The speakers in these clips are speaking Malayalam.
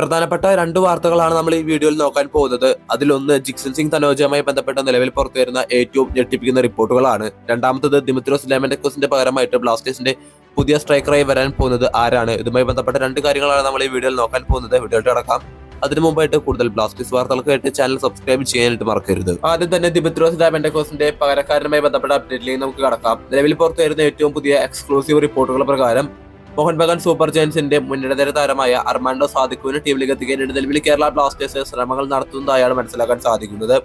പ്രധാനപ്പെട്ട രണ്ട് വാർത്തകളാണ് നമ്മൾ ഈ വീഡിയോയിൽ നോക്കാൻ പോകുന്നത്. അതിലൊന്ന് ജിക്സൻ സിംഗ് തനോജയുമായി ബന്ധപ്പെട്ട നിലവിൽ പുറത്തുവരുന്ന ഏറ്റവും ഞെട്ടിപ്പിക്കുന്ന റിപ്പോർട്ടുകളാണ്. രണ്ടാമത്തത് ദിമിത്രോസ് ലെമൻഡക്കോസിന്റെ പകരമായിട്ട് ബ്ലാസ്റ്റേഴ്സിന്റെ പുതിയ സ്ട്രൈക്കറായി വരാൻ പോകുന്നത് ആരാണ്? ഇതുമായി ബന്ധപ്പെട്ട രണ്ട് കാര്യങ്ങളാണ് നമ്മൾ ഈ വീഡിയോയിൽ നോക്കാൻ പോകുന്നത്. വീഡിയോ അടക്കാം അതിനു മുമ്പായിട്ട് കൂടുതൽ ബ്ലാസ്റ്റേഴ്സ് വാർത്തകൾക്കായിട്ട് ചാനൽ സബ്സ്ക്രൈബ് ചെയ്യാനായിട്ട് മറക്കരുത്. ആദ്യം തന്നെ ദിമിത്രോസ് ലേമൻഡക്കോസിന്റെ പകരക്കാരനുമായി ബന്ധപ്പെട്ട അപ്ഡേറ്റിലേക്ക് നമുക്ക് കടക്കാം. നിലവിൽ പുറത്തുവരുന്ന ഏറ്റവും പുതിയ എക്സ്ക്ലൂസീവ് റിപ്പോർട്ടുകൾ പ്രകാരം മോഹൻ ബഗാൻ സൂപ്പർ ജയൻസിന്റെ മുന്നിടതര താരമായ അർമാൻഡോ സാധിക്കുവിന് ടീമിലേക്ക് എത്തിക്കാനായിട്ട് നിലവിൽ കേരള ബ്ലാസ്റ്റേഴ്സ് ശ്രമങ്ങൾ നടത്തുന്നതായാണ് മനസ്സിലാക്കാൻ സാധിക്കുന്നത്.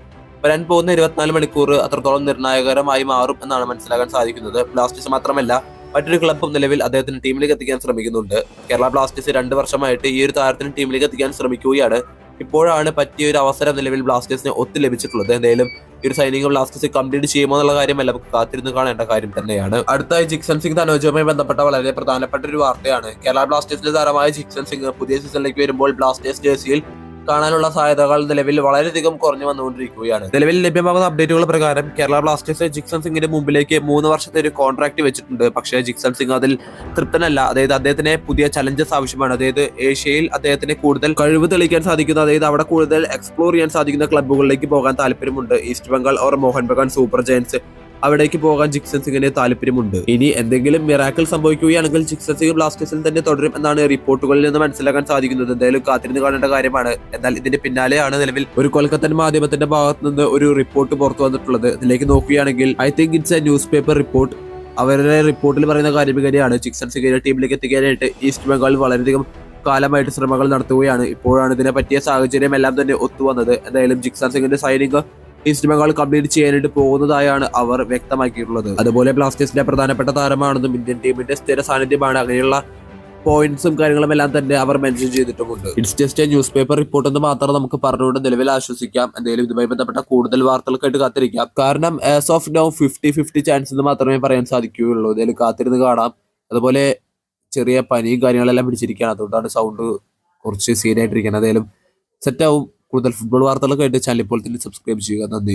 വരാൻ പോകുന്ന ഇരുപത്തിനാല് മണിക്കൂർ അത്രത്തോളം നിർണായകരമായി മാറും എന്നാണ് മനസ്സിലാക്കാൻ സാധിക്കുന്നത്. ബ്ലാസ്റ്റേഴ്സ് മാത്രമല്ല മറ്റൊരു ക്ലബും നിലവിൽ അദ്ദേഹത്തിന് ടീമിലേക്ക് എത്തിക്കാൻ ശ്രമിക്കുന്നുണ്ട്. കേരള ബ്ലാസ്റ്റേഴ്സ് രണ്ട് വർഷമായിട്ട് ഈ ഒരു താരത്തിന് ടീമിലേക്ക് എത്തിക്കാൻ ശ്രമിക്കുകയാണ്. ഇപ്പോഴാണ് പറ്റിയ ഒരു അവസരം നിലവിൽ ബ്ലാസ്റ്റേഴ്സിന് ഒത്തു ലഭിച്ചിട്ടുള്ളത്. എന്തായാലും ഈ ഒരു സൈനിങ് ബ്ലാസ്റ്റേഴ്സ് കംപ്ലീറ്റ് ചെയ്യുമോ എന്നുള്ള കാര്യമല്ല. നമുക്ക് കാത്തിരുന്ന് കാണേണ്ട കാര്യം തന്നെയാണ്. അടുത്തായി ജിക്സൺ സിംഗ് തനോജുമായി ബന്ധപ്പെട്ട വളരെ പ്രധാനപ്പെട്ട ഒരു വാർത്തയാണ്. കേരള ബ്ലാസ്റ്റേഴ്സിന്റെ താരമായ ജിക്സൺ സിംഗ് പുതിയ സീസണിലേക്ക് വരുമ്പോൾ ബ്ലാസ്റ്റേഴ്സ് ജേഴ്സിയിൽ കാണാനുള്ള സാധ്യതകൾ നിലവിൽ വളരെയധികം കുറഞ്ഞു വന്നുകൊണ്ടിരിക്കുകയാണ്. നിലവിൽ ലഭ്യമാകുന്ന അപ്ഡേറ്റുകൾ പ്രകാരം കേരള ബ്ലാസ്റ്റേഴ്സ് ജിക്സൺ സിംഗിന്റെ മുമ്പിലേക്ക് മൂന്ന് വർഷത്തെ ഒരു കോൺട്രാക്ട് വെച്ചിട്ടുണ്ട്. പക്ഷേ ജിക്സൺ സിംഗ് അതിൽ തൃപ്തനല്ല. അതായത് അദ്ദേഹത്തിന് പുതിയ ചലഞ്ചസ് ആവശ്യമാണ്. അതായത് ഏഷ്യയിൽ അദ്ദേഹത്തിന് കൂടുതൽ കഴിവ് തെളിയിക്കാൻ സാധിക്കുന്ന. അതായത് അവിടെ കൂടുതൽ എക്സ്പ്ലോർ ചെയ്യാൻ സാധിക്കുന്ന ക്ലബ്ബുകളിലേക്ക് പോകാൻ താല്പര്യമുണ്ട്. East Bengal or Mohun Bagan super giants അവിടേക്ക് പോകാൻ ജിക്സൺ സിംഗിന് താല്പര്യമുണ്ട്. ഇനി എന്തെങ്കിലും മിറാക്കിൾ സംഭവിക്കുകയാണെങ്കിൽ ജിക്സൺ സിംഗ് ബ്ലാസ്റ്റേഴ്സിൽ തന്നെ തുടരും എന്നാണ് റിപ്പോർട്ടുകളിൽ നിന്ന് മനസ്സിലാക്കാൻ സാധിക്കുന്നത്. എന്തായാലും കാത്തിരുന്ന് കാണേണ്ട കാര്യമാണ്. എന്നാൽ ഇതിന്റെ പിന്നാലെയാണ് നിലവിൽ ഒരു കൊൽക്കത്തൻ മാധ്യമത്തിന്റെ ഭാഗത്ത് നിന്ന് ഒരു റിപ്പോർട്ട് പുറത്തു വന്നിട്ടുള്ളത്. ഇതിലേക്ക് നോക്കുകയാണെങ്കിൽ I think it's a newspaper report അവരുടെ റിപ്പോർട്ടിൽ പറയുന്ന കാര്യം ഇങ്ങനെയാണ്. ജിക്സൺ സിംഗിനെ ടീമിലേക്ക് എത്തിക്കാനായിട്ട് ഈസ്റ്റ് ബംഗാൾ വളരെയധികം കാലമായിട്ട് ശ്രമങ്ങൾ നടത്തുകയാണ്. ഇപ്പോഴാണ് ഇതിനെ പറ്റിയ സാഹചര്യം എല്ലാം തന്നെ ഒത്തുവന്നത്. എന്തായാലും ജിക്സൺ സിംഗിന്റെ സൈനിക ഈസ്റ്റ് ബംഗാൾ കംപ്ലീറ്റ് ചെയ്യാനായിട്ട് പോകുന്നതായാണ് അവർ വ്യക്തമാക്കിയിട്ടുള്ളത്. അതുപോലെ ബ്ലാസ്റ്റേഴ്സിന്റെ പ്രധാനപ്പെട്ട താരമാണെന്നും ഇന്ത്യൻ ടീമിന്റെ സ്ഥിര സാന്നിധ്യമാണ്. അങ്ങനെയുള്ള പോയിന്റ്സും കാര്യങ്ങളും എല്ലാം തന്നെ അവർ mention ചെയ്തിട്ടുമുണ്ട്. It's just a newspaper report എന്ന് മാത്രം നമുക്ക് പറഞ്ഞുകൊണ്ട് നിലവിൽ ആശ്വസിക്കാം. എന്തെങ്കിലും ഇതുമായി ബന്ധപ്പെട്ട കൂടുതൽ വാർത്തകൾക്കായിട്ട് കാത്തിരിക്കാം. കാരണം as of now fifty fifty chance എന്ന് മാത്രമേ പറയാൻ സാധിക്കുകയുള്ളൂ. എന്തെങ്കിലും കാത്തിരുന്ന് കാണാം. അതുപോലെ ചെറിയ പനിയും കാര്യങ്ങളെല്ലാം പിടിച്ചിരിക്കുകയാണ്. അതുകൊണ്ടാണ് സൗണ്ട് കുറച്ച് സീനായിട്ടിരിക്കുന്നത് എന്തെങ്കിലും സെറ്റാവും കൂടുതൽ ഫുട്ബോൾ വാർത്തകളൊക്കെ ആയിട്ട് ചാനൽ ഇപ്പോൾ തന്നെ സബ്സ്ക്രൈബ് ചെയ്യുക. നന്ദി.